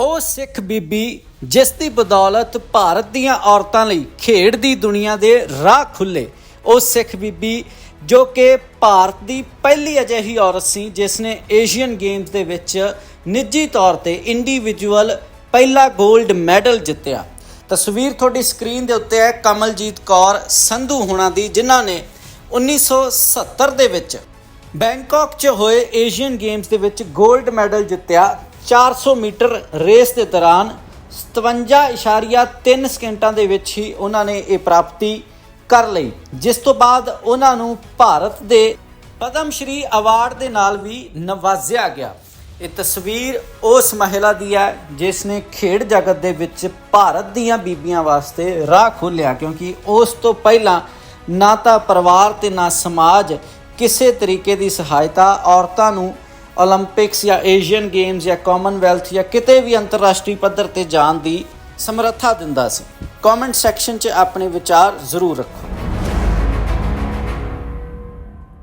ਉਹ ਸਿੱਖ ਬੀਬੀ ਜਿਸ ਦੀ ਬਦੌਲਤ ਭਾਰਤ ਦੀਆਂ ਔਰਤਾਂ ਲਈ ਖੇਡ ਦੀ ਦੁਨੀਆ ਦੇ ਰਾਹ ਖੁੱਲੇ ਉਹ ਸਿੱਖ ਬੀਬੀ ਜੋ ਕਿ ਭਾਰਤ ਦੀ ਪਹਿਲੀ ਅਜਿਹੀ ਔਰਤ ਸੀ ਜਿਸ ਨੇ ਏਸ਼ੀਅਨ ਗੇਮਸ ਦੇ ਵਿੱਚ ਨਿੱਜੀ ਤੌਰ ਤੇ ਇੰਡੀਵਿਜੂਅਲ ਪਹਿਲਾ 골ਡ ਮੈਡਲ ਜਿੱਤਿਆ। ਤਸਵੀਰ ਤੁਹਾਡੀ ਸਕਰੀਨ ਦੇ ਉੱਤੇ ਹੈ ਕਮਲਜੀਤ ਕੌਰ ਸੰਧੂ ਹੁਣਾਂ ਦੀ, ਜਿਨ੍ਹਾਂ ਨੇ 1970 ਦੇ ਵਿੱਚ ਬੈਂਕਾਕ 'ਚ ਹੋਏ ਏਸ਼ੀਅਨ ਗੇਮਸ ਦੇ ਵਿੱਚ 골ਡ ਮੈਡਲ ਜਿੱਤਿਆ। 400 ਮੀਟਰ ਰੇਸ ਦੇ ਦੌਰਾਨ 57.3 ਸਕਿੰਟਾਂ ਦੇ ਵਿੱਚ ਹੀ ਉਹਨਾਂ ਨੇ ਇਹ ਪ੍ਰਾਪਤੀ ਕਰ ਲਈ, ਜਿਸ ਤੋਂ ਬਾਅਦ ਉਹਨਾਂ ਨੂੰ ਭਾਰਤ ਦੇ ਪਦਮ ਸ਼੍ਰੀ ਅਵਾਰਡ ਦੇ ਨਾਲ ਵੀ ਨਵਾਜ਼ਿਆ ਗਿਆ। ਇਹ ਤਸਵੀਰ ਉਸ ਮਹਿਲਾ ਦੀ ਹੈ, ਜਿਸ ਨੇ ਖੇਡ ਜਗਤ ਦੇ ਵਿੱਚ ਭਾਰਤ ਦੀਆਂ ਬੀਬੀਆਂ ਵਾਸਤੇ ਰਾਹ ਖੋਲ੍ਹਿਆ, ਕਿਉਂਕਿ ਉਸ ਤੋਂ ਪਹਿਲਾਂ ਨਾ ਤਾਂ ਪਰਿਵਾਰ ਤੇ ਨਾ ਸਮਾਜ ਕਿਸੇ ਤਰੀਕੇ ਦੀ ਸਹਾਇਤਾ ਔਰਤਾਂ ਨੂੰ ਓਲੰਪਿਕਸ ਜਾਂ ਏਸ਼ੀਅਨ ਗੇਮਸ ਜਾਂ ਕਾਮਨਵੈਲਥ ਜਾਂ ਕਿਤੇ ਵੀ ਅੰਤਰਰਾਸ਼ਟਰੀ ਪੱਧਰ ਤੇ ਜਾਣ ਦੀ ਸਮਰੱਥਾ ਦਿੰਦਾ ਸੀ। ਕਮੈਂਟ ਸੈਕਸ਼ਨ 'ਚ ਆਪਣੇ ਵਿਚਾਰ ਜ਼ਰੂਰ ਰੱਖੋ।